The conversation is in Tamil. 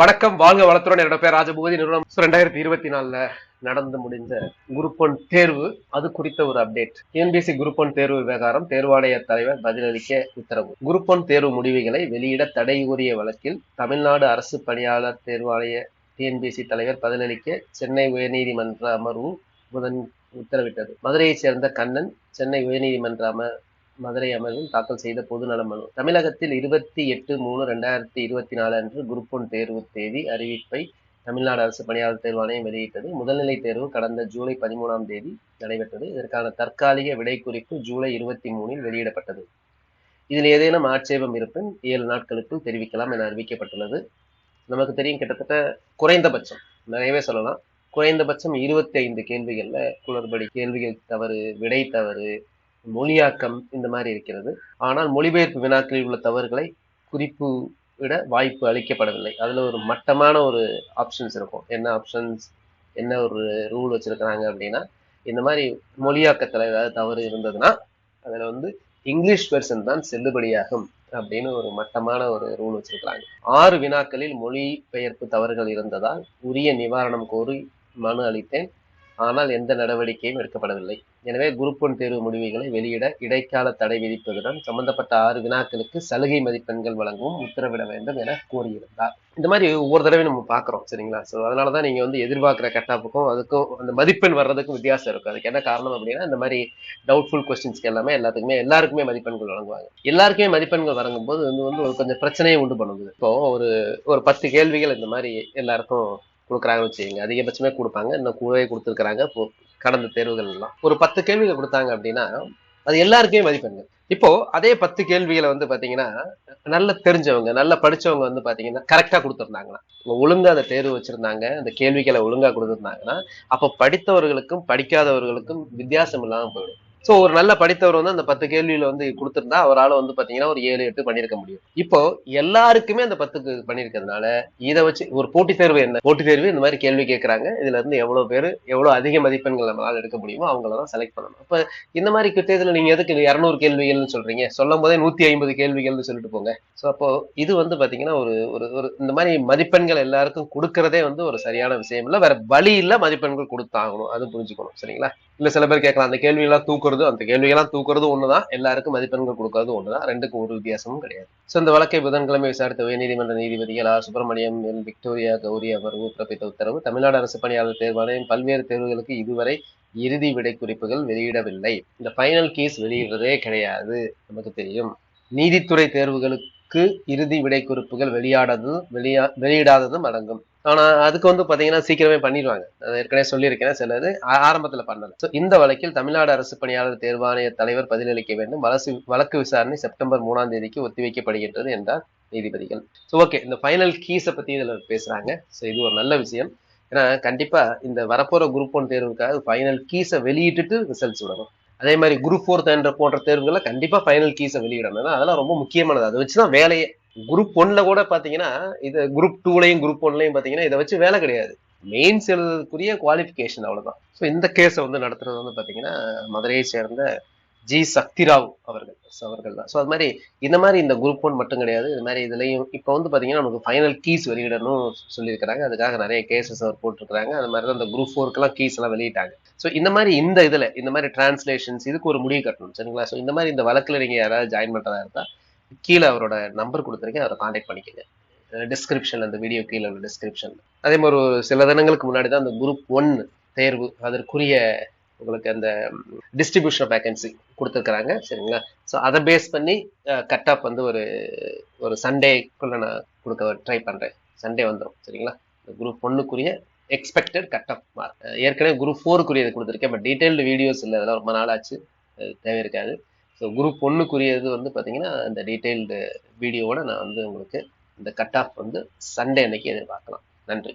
வணக்கம் வாழ்க வளத்துடன். என்னோட பேர் ராஜபூதி. நிறுவனம் ரெண்டாயிரத்தி இருபத்தி நாலுல நடந்து முடிந்த குரூப் ஒன் தேர்வு. அது குறித்த ஒரு அப்டேட். டிஎன்பிசி குரூப் ஒன் தேர்வு விவகாரம் தேர்வாணைய தலைவர் பதிலளிக்க உத்தரவு. குரூப் ஒன் தேர்வு முடிவுகளை வெளியிட தடை கூறிய வழக்கில் தமிழ்நாடு அரசு பணியாளர் தேர்வாணைய டிஎன்பிசி தலைவர் பதிலளிக்க சென்னை உயர்நீதிமன்ற அமர்வு புதன் உத்தரவிட்டது. மதுரையைச் சேர்ந்த கண்ணன் சென்னை உயர்நீதிமன்ற அமர் மதுரை அமர்வில் தாக்கல் செய்த பொதுநல மனு. தமிழகத்தில் இருபத்தி எட்டு மூணு ரெண்டாயிரத்தி இருபத்தி நாலு அன்று குரூப் ஒன் தேர்வு தேதி அறிவிப்பை தமிழ்நாடு அரசு பணியாளர் தேர்வாணையம் வெளியிட்டது. முதல்நிலை தேர்வு கடந்த ஜூலை பதிமூணாம் தேதி நடைபெற்றது. இதற்கான தற்காலிக விடை குறிப்பு ஜூலை இருபத்தி மூணில் வெளியிடப்பட்டது. இதில் ஏதேனும் ஆட்சேபம் இருப்பின் ஏழு நாட்களுக்குள் தெரிவிக்கலாம் என அறிவிக்கப்பட்டுள்ளது. நமக்கு தெரியும் கிட்டத்தட்ட குறைந்தபட்சம் நிறையவே சொல்லலாம். குறைந்தபட்சம் இருபத்தி ஐந்து கேள்விகளில் குளறுபடி கேள்விகள் தவறு விடை தவறு மொழியாக்கம் இந்த மாதிரி இருக்கிறது. ஆனால் மொழிபெயர்ப்பு வினாக்களில் உள்ள தவறுகளை குறிப்பு விட வாய்ப்பு அளிக்கப்படவில்லை. அதுல ஒரு மட்டமான ஒரு ஆப்ஷன்ஸ் இருக்கும். என்ன ஆப்ஷன்ஸ் என்ன ஒரு ரூல் வச்சிருக்கிறாங்க அப்படின்னா இந்த மாதிரி மொழியாக்கத்துல ஏதாவது தவறு இருந்ததுன்னா அதுல வந்து இங்கிலீஷ் வெர்ஷன் தான் செல்லுபடியாகும் அப்படின்னு ஒரு மட்டமான ஒரு ரூல் வச்சிருக்கிறாங்க. ஆறு வினாக்களில் மொழி பெயர்ப்பு தவறுகள் இருந்ததால் உரிய நிவாரணம் கோரி மனு அளித்தேன். ஆனால் எந்த நடவடிக்கையும் எடுக்கப்படவில்லை. எனவே குரூப் ஒன் தேர்வு முடிவுகளை வெளியிட இடைக்கால தடை விதிப்பதுடன் சம்பந்தப்பட்ட ஆறு வினாக்களுக்கு சலுகை மதிப்பெண்கள் வழங்கவும் உத்தரவிட வேண்டும் என கூறியிருந்தார் இந்த மாதிரி ஒவ்வொரு தடவை நம்ம பார்க்குறோம் சரிங்களா? ஸோ அதனாலதான் நீங்க வந்து எதிர்பார்க்குற கட்டாப்புக்கும் அதுக்கும் அந்த மதிப்பெண் வர்றதுக்கும் வித்தியாசம் இருக்கும். அதுக்கு என்ன காரணம் அப்படின்னா இந்த மாதிரி டவுட்ஃபுல் கொஸ்டின்ஸ்க்கு எல்லாமே எல்லாத்துக்குமே எல்லாருக்குமே மதிப்பெண்கள் வழங்குவாங்க. எல்லாருக்குமே மதிப்பெண்கள் வழங்கும் போது வந்து வந்து ஒரு கொஞ்சம் பிரச்சனையை உண்டு பண்ணுது. இப்போ ஒரு ஒரு பத்து கேள்விகள் இந்த மாதிரி எல்லாருக்கும் கொடுக்குறாங்கன்னு வச்சுக்கோங்க. அதிகபட்சமே கொடுப்பாங்க. இன்னும் கூடவே கொடுத்துருக்காங்க கடந்த தேர்வுகள் எல்லாம் ஒரு பத்து கேள்விகள் கொடுத்தாங்க அப்படின்னா அது எல்லாருக்குமே மதிப்பெண்கள். இப்போ அதே பத்து கேள்விகளை வந்து பாத்தீங்கன்னா நல்ல தெரிஞ்சவங்க நல்ல படிச்சவங்க வந்து பாத்தீங்கன்னா கரெக்டா கொடுத்துருந்தாங்கன்னா ஒழுங்கா அந்த தேர்வு வச்சிருந்தாங்க. அந்த கேள்விகளை ஒழுங்கா கொடுத்துருந்தாங்கன்னா அப்ப படித்தவர்களுக்கும் படிக்காதவர்களுக்கும் வித்தியாசம் இல்லாம போயிடும். ஸோ ஒரு நல்ல படித்தவர் வந்து அந்த பத்து கேள்வியில வந்து கொடுத்திருந்தா அவரால் வந்து பாத்தீங்கன்னா ஒரு ஏழு எட்டு பண்ணியிருக்க முடியும். இப்போ எல்லாருக்குமே அந்த பத்துக்கு பண்ணியிருக்கிறதுனால இதை வச்சு ஒரு போட்டித் தேர்வு என்ன? போட்டித் தேர்வு இந்த மாதிரி கேள்வி கேட்கறாங்க இதுல இருந்து எவ்வளவு பேர் எவ்வளவு அதிக மதிப்பெண்கள் நம்மளால எடுக்க முடியுமோ அவங்கள தான் செலக்ட் பண்ணணும். அப்ப இந்த மாதிரி தேர்தல நீங்க எதுக்கு இரநூறு கேள்விகள்னு சொல்றீங்க? சொல்லும் போதே நூத்தி ஐம்பது கேள்விகள்னு சொல்லிட்டு போங்க. ஸோ அப்போ இது வந்து பாத்தீங்கன்னா ஒரு ஒரு ஒரு இந்த மாதிரி மதிப்பெண்கள் எல்லாருக்கும் கொடுக்கறதே வந்து ஒரு சரியான விஷயம் இல்லை. வேற வழி இல்ல மதிப்பெண்கள் கொடுத்தாகணும். அது புரிஞ்சுக்கணும். சரிங்களா? இல்ல சில பேர் கேட்கலாம் அந்த கேள்வியெல்லாம் தூக்குறது அந்த கேள்வியெல்லாம் தூக்குறது ஒண்ணுதான். எல்லாருக்கும் மதிப்பெண்கள் கொடுக்கறது ஒண்ணுதான். ரெண்டுக்கும் ஒரு வித்தியாசமும் கிடையாது. ஸோ இந்த வழக்கை புதன்கிழமை விசாரித்த உயர்நீதிமன்ற நீதிபதிகள் R. Subramaniam L Victoria Gowri அமர்வு பிறப்பித்த உத்தரவு தமிழ்நாடு அரசு பணியாளர் தேர்வாணையம் பல்வேறு தேர்வுகளுக்கு இதுவரை இறுதி விடை குறிப்புகள் வெளியிடவில்லை. இந்த ஃபைனல் கேஸ் வெளியிடுறதே கிடையாது. நமக்கு தெரியும். நீதித்துறை தேர்வுகளுக்கு இறுதி விடை குறிப்புகள் வெளியாடதும் வெளியா வெளியிடாததும் அடங்கும். ஆனால் அதுக்கு வந்து பார்த்தீங்கன்னா சீக்கிரமே பண்ணிடுவாங்க. ஏற்கனவே சொல்லியிருக்கேன் சிலது ஆரம்பத்தில் பண்ணல. ஸோ இந்த வழக்கில் தமிழ்நாடு அரசு பணியாளர் தேர்வாணைய தலைவர் பதிலளிக்க வேண்டும். வழக்கு வழக்கு விசாரணை செப்டம்பர் மூணாம் தேதிக்கு ஒத்திவைக்கப்படுகின்றது என்றார் நீதிபதிகள். ஸோ ஓகே இந்த ஃபைனல் கீஸை பற்றி இதில் பேசுகிறாங்க ஸோ இது ஒரு நல்ல விஷயம். ஏன்னா கண்டிப்பாக இந்த வரப்போகிற குரூப் ஒன் தேர்வுக்காக ஃபைனல் கீஸை வெளியிட்டுட்டு ரிசல்ட்ஸ் விடணும். அதே மாதிரி குரூப் ஃபோர் என்ற போன்ற தேர்வுகளை கண்டிப்பாக ஃபைனல் கீஸை வெளியிடணும். அதெல்லாம் ரொம்ப முக்கியமானது. அதை வச்சு தான் வேலையே. குரூப் ஒன்ல கூட பார்த்தீங்கன்னா இது குரூப் டூலையும் குரூப் ஒன்லையும் பார்த்தீங்கன்னா இதை வச்சு வேலை கிடையாது. மெயின்ஸ் எழுதுறதுக்குரிய குவாலிஃபிகேஷன் அவ்வளோதான் ஸோ இந்த கேஸை வந்து நடத்துறது வந்து பார்த்தீங்கன்னா மதுரையை சேர்ந்த ஜி சக்திராவ் அவர்கள். அவர்கள் தான். ஸோ அது மாதிரி இந்த மாதிரி இந்த குரூப் ஒன் மட்டும் கிடையாது. இது மாதிரி இதுலையும் இப்போ வந்து பார்த்தீங்கன்னா நமக்கு ஃபைனல் கீஸ் வெளியிடணும் சொல்லியிருக்கிறாங்க. அதுக்காக நிறைய கேசஸ் அவர் போட்டிருக்கிறாங்க. அது மாதிரி தான் இந்த குரூப் ஃபோருக்கெல்லாம் கீஸ் எல்லாம் வெளியிட்டாங்க. ஸோ இந்த மாதிரி இந்த இதில் இந்த மாதிரி டிரான்ஸ்லேஷன்ஸ் இதுக்கு ஒரு முடிவு கட்டணும் சரிங்களா? ஸோ இந்த மாதிரி இந்த வழக்கில் நீங்கள் யாராவது ஜாயின் பண்ணுறதா இருந்தால் கீழே அவரோட நம்பர் கொடுத்துருக்கேன் அவரை காண்டாக்ட் பண்ணிக்கோங்க. டிஸ்கிரிப்ஷன் அந்த வீடியோ கீழே உள்ள டிஸ்கிரிப்ஷன் அதே மாதிரி ஒரு சில தினங்களுக்கு முன்னாடி தான் அந்த குரூப் ஒன் தேர்வு அதற்குரிய உங்களுக்கு அந்த டிஸ்ட்ரிபியூஷன் ஆஃப் வேகன்சி கொடுத்துருக்குறாங்க சரிங்களா? ஸோ அதை பேஸ் பண்ணி கட் ஆஃப் வந்து ஒரு ஒரு சண்டேக்குள்ளே நான் கொடுக்க ட்ரை பண்ணுறேன் சண்டே வந்துடும் சரிங்களா? குரூப் ஒன்னுக்குரிய எக்ஸ்பெக்டட் கட் ஆஃப் மார்க் ஏற்கனவே குரூப் ஃபோருக்குரியது கொடுத்துருக்கேன் பட் டீட்டெயில்டு வீடியோஸ் இல்லை அதெல்லாம் ரொம்ப நாள் ஆச்சு தேவை இருக்காது ஸோ குரூப் ஒன்றுக்குரியது வந்து பார்த்தீங்கன்னா அந்த டீட்டெயில்டு வீடியோவோட நான் வந்து உங்களுக்கு இந்த கட் ஆஃப் வந்து சண்டே அன்னைக்கு எதிர்பார்க்கலாம். நன்றி.